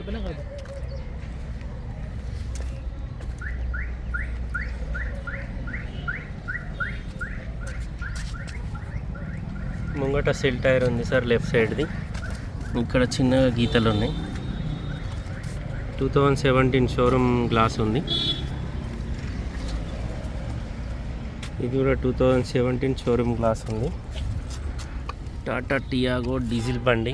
పడిపోయినా కదా. ముంగట సెల్ టైర్ ఉంది సార్ లెఫ్ట్ సైడ్ది. ఇక్కడ చిన్నగా గీతలు ఉన్నాయి two thousand seventeen showroom glass ఉంది. ఇది కూడా two thousand seventeen showroom glass ఉంది. టాటా టియాగో డీజిల్ బండి.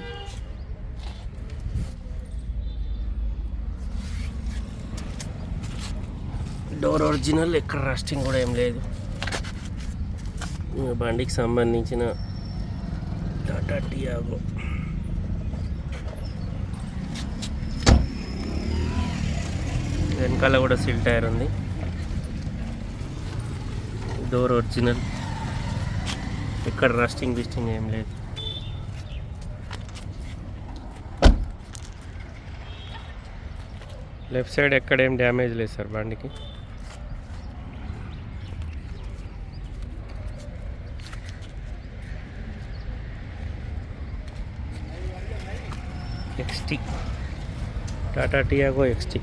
డోర్ ఒరిజినల్ ఎక్కడ రస్టింగ్ కూడా ఏం లేదు. బండికి సంబంధించిన టాటా టియాగో వెనకాల కూడా సిల్ టైర్ ఉంది. డోర్ ఒరిజినల్ ఎక్కడ రస్టింగ్ బిస్టింగ్ ఏం లేదు. లెఫ్ట్ సైడ్ ఎక్కడ ఏం డ్యామేజ్ లేదు సార్ బండికి. XT Tata Tiago XT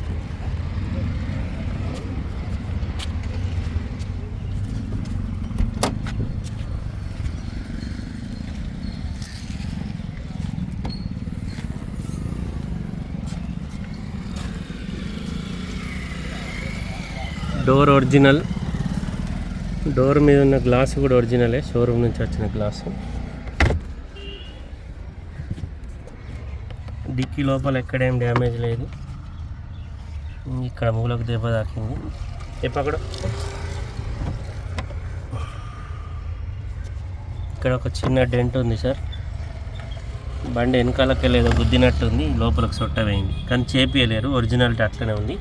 door original door మీద ఉన్న గ్లాస్ కూడా ఒరిజినలే షోరూమ్ నుంచి వచ్చిన గ్లాసు డిక్కీ లోపల ఎక్కడేం డ్యామేజ్ లేదు. ఇక్కడ మూలకు దెబ్బ తాకింది. చెప్పక్కడ ఇక్కడ ఒక చిన్న డెంట్ ఉంది సార్. బండి వెనకాలకి ఏదో గుద్దినట్టు ఉంది లోపలికి సొట్టవేయింది కానీ చేపియలేరు. ఒరిజినాలిటీ అట్లనే ఉంది.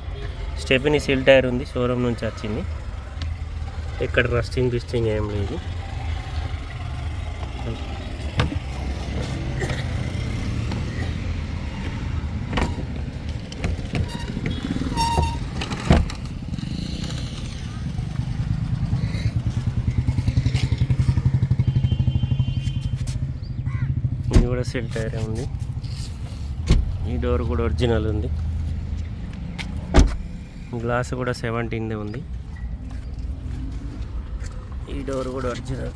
స్టెపిని సీల్ టైర్ ఉంది. షోరూమ్ నుంచి వచ్చింది. ఇక్కడ రస్టింగ్ బిస్టింగ్ ఏం లేదు. కూడా సిల్ టైరే ఉంది. ఈ డోర్ కూడా ఒరిజినల్ ఉంది. గ్లాస్ కూడా సెవెంటీన్దే ఉంది. ఈ డోర్ కూడా ఒరిజినల్.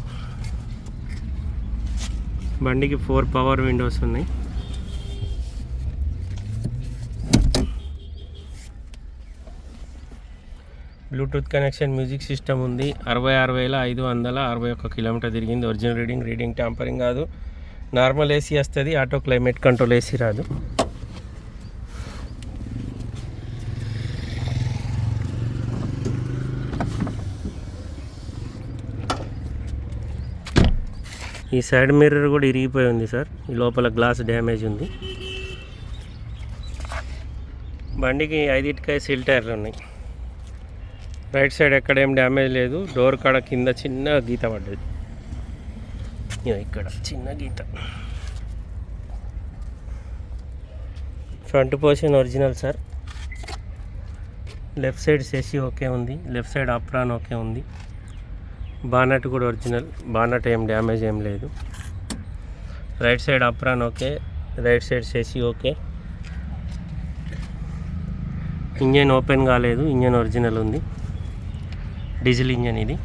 బండికి ఫోర్ పవర్ విండోస్ ఉన్నాయి. బ్లూటూత్ కనెక్షన్ మ్యూజిక్ సిస్టమ్ ఉంది. అరవై ఆరు వేల ఐదు వందల అరవై ఒక్క కిలోమీటర్ తిరిగింది. ఒరిజినల్ రీడింగ్ రీడింగ్ ట్యాంపరింగ్ కాదు. నార్మల్ ఏసీ వస్తుంది ఆటో క్లైమేట్ కంట్రోల్ ఏసీ రాదు. ఈ సైడ్ మిర్రర్ కూడా ఇరిగిపోయి ఉంది సార్. ఈ లోపల గ్లాస్ డ్యామేజ్ ఉంది. బండికి ఐదిటికాయ సిల్ టైర్లు ఉన్నాయి. రైట్ సైడ్ ఎక్కడ ఏం డ్యామేజ్ లేదు. డోర్ కాడ కింద చిన్న గీత పడ్డది. ఇక్కడ. చిన్న గీత. Front portion original sir. Left side సెసి okay ఉంది. లెఫ్ట్ సైడ్ అప్రాన్ ఓకే ఉంది. బానట్ కూడా ఒరిజినల్. బానట్ ఏం డ్యామేజ్ ఏం లేదు. Right side apron okay. Right side సెసి okay. Engine open కాలేదు. ఇంజన్ ఒరిజినల్ ఉంది. డీజిల్ ఇంజన్ ఇది.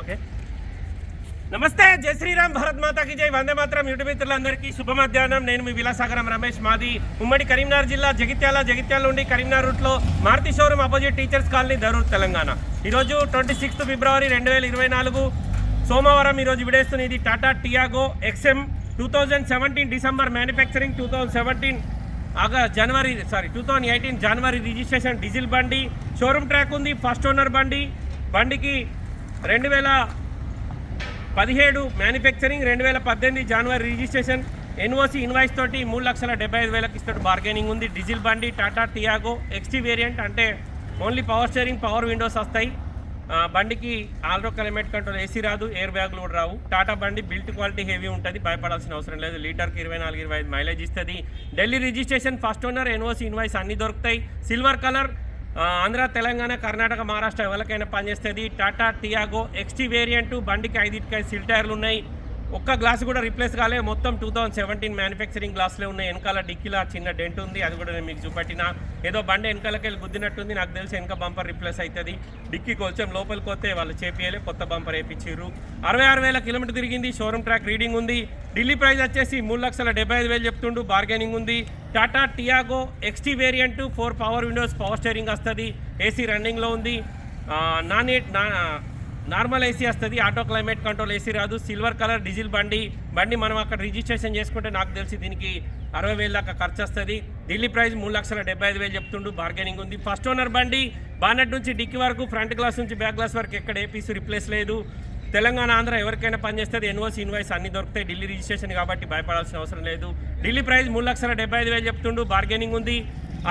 ఓకే. నమస్తే జై శ్రీరామ్ భరత్ మాతాకి జై. వందే మాత్రం యూట్యూబ్ మిత్రులందరికీ శుభ మధ్యాహ్నం నేను మీ విలాసాగరం రమేష్ మాది ఉమ్మడి కరీంనగర్ జిల్లా జగిత్యాల జగిత్యాల నుండి కరీంనగర్ రూట్లో Maruti showroom opposite teachers colony Dharur Telangana. ఈరోజు ట్వంటీ సిక్స్త్ ఫిబ్రవరి రెండు వేల ఇరవై నాలుగు సోమవారం ఈరోజు విడేస్తుంది ఇది Tata Tiago XM two thousand seventeen December manufacturing two thousand seventeen ఆగా జనవరి సారీ టూ థౌజండ్ ఎయిటీన్ జనవరి రిజిస్ట్రేషన్ డీజిల్ బండి. షోరూమ్ ట్రాక్ ఉంది ఫస్ట్ ఓనర్ బండి. బండికి రెండు వేల పదిహేడు మ్యానుఫ్యాక్చరింగ్ రెండు వేల పద్దెనిమిది జనవరి రిజిస్ట్రేషన్ ఎన్ఓసి ఇన్వాయిస్ తోటి మూడు లక్షల డెబ్బై ఐదు వేలకు ఇస్తాడు. బార్గెనింగ్ ఉంది. డీజిల్ బండి టాటా టియాగో ఎక్స్టీ వేరియంట్ అంటే only power steering power windows వస్తాయి. బండికి ఆల్రో క్లైమేట్ కంట్రోల్ ఏసీ రాదు ఎయిర్ బ్యాగులు కూడా రావు. టాటా బండి బిల్ట్ క్వాలిటీ హెవీ ఉంటుంది. భయపడాల్సిన అవసరం లేదు. లీటర్కి ఇరవై నాలుగు ఇరవై ఐదు మైలేజ్ ఇస్తుంది. Delhi registration first owner NOC invoice అన్ని దొరుకుతాయి. సిల్వర్ కలర్ ఆంధ్ర తెలంగాణ కర్ణాటక మహారాష్ట్ర ఎవరికైనా పనిచేస్తుంది. టాటా టియాగో ఎక్స్టీ వేరియంట్ బండికి ఐదింటికి ఐదు సిల్ టైర్లు ఉన్నాయి ఒక్క గ్లాస్ కూడా రిప్లేస్ కాలే. మొత్తం టూ థౌసండ్ సెవెంటీన్ మ్యానుఫ్యాక్చరింగ్ గ్లాస్లే ఉన్నాయి. వెనకాల డిక్కీలో చిన్న డెంట్ ఉంది. అది కూడా నేను మీకు చూపెట్టిన. ఏదో బండి వెనకాలకి వెళ్ళి గుద్దినట్టుంది. నాకు తెలిసి వెనక బంపర్ రిప్లేస్ అవుతుంది డిక్కీ కొంచెం లోపలికి వస్తే వాళ్ళు చేపియలే కొత్త బంపర్ వేయించారు అరవై ఆరు వేల కిలోమీటర్ తిరిగింది. షోరూమ్ ట్రాక్ రీడింగ్ ఉంది. ఢిల్లీ ప్రైస్ వచ్చేసి మూడు లక్షల డెబ్బై ఐదు వేలు చెప్తుండు. బార్గెనింగ్ ఉంది. Tata Tiago XT variant four power windows power steering వస్తుంది. ఏసీ రన్నింగ్లో ఉంది. నాన్ ఎయిట్ నా నార్మల్ ఏసీ వస్తుంది ఆటో క్లైమేట్ కంట్రోల్ ఏసీ రాదు సిల్వర్ కలర్ డీజిల్ బండి బండి మనం అక్కడ రిజిస్ట్రేషన్ చేసుకుంటే నాకు తెలిసి దీనికి అరవై వేల దాకా ఖర్చు వస్తుంది ఢిల్లీ ప్రైస్ మూడు లక్షల డెబ్బై ఐదు వేలు చెప్తుండు బార్గెనింగ్ ఉంది. ఫస్ట్ ఓనర్ బండి బానెట్ నుంచి డిక్కీ వరకు ఫ్రంట్ గ్లాస్ నుంచి బ్యాక్ గ్లాస్ వరకు ఎక్కడ ఏ పీస్ రిప్లేస్ లేదు. తెలంగాణ ఆంధ్ర ఎవరికైనా పనిచేస్తుంది ఎన్ఓసి ఇన్వాయిస్ అన్ని దొరుకుతాయి. ఢిల్లీ రిజిస్ట్రేషన్ కాబట్టి భయపడాల్సిన అవసరం లేదు. ఢిల్లీ ప్రైస్ మూడు లక్షల డెబ్బై ఐదు వేలు చెప్తుండు బార్గెనింగ్ ఉంది.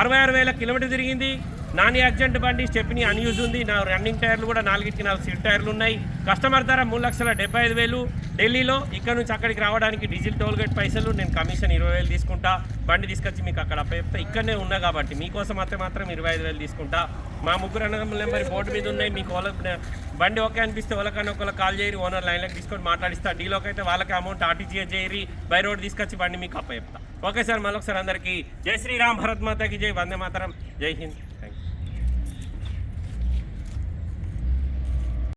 అరవై ఆరు వేల కిలోమీటర్ తిరిగింది. నాన్ యాక్సిడెంట్ బండి స్టెప్ని అన్యూజ్ ఉంది. నా రన్నింగ్ టైర్లు కూడా నాలుగింటికి నాలుగు సీట్ టైర్లు ఉన్నాయి. కస్టమర్ ధర మూడు లక్షల డెబ్బై ఐదు వేలు. ఢిల్లీలో ఇక్కడ నుంచి అక్కడికి రావడానికి డీజిల్ టోల్గేట్ పైసలు నేను కమిషన్ ఇరవై వేలు తీసుకుంటా. బండి తీసుకొచ్చి మీకు అక్కడ అప్పచెప్తా ఇక్కడనే ఉన్నా కాబట్టి మీకోసం అయితే మాత్రం ఇరవై ఐదు వేలు తీసుకుంటా. మా ముగ్గురు అన్నదమ్ముల నెంబర్ బోర్డు మీద ఉన్నాయి. మీకు వాళ్ళ బండి ఓకే అనిపిస్తే వాళ్ళకన్నా ఒకళ్ళు కాల్ చేయరు. ఓనర్ లైన్లోకి తీసుకొని మాట్లాడిస్తా. డీలోకి అయితే వాళ్ళకి అమౌంట్ ఆర్టీజీఎస్ చేయరి. బై రోడ్ తీసుకొచ్చి బండి మీకు అప్పచెప్తా ఓకే సార్ మళ్ళొకసారి అందరికీ జై శ్రీరామ్ భరత్ మాతాకి జై. వందే మాతరం. జై హింద్.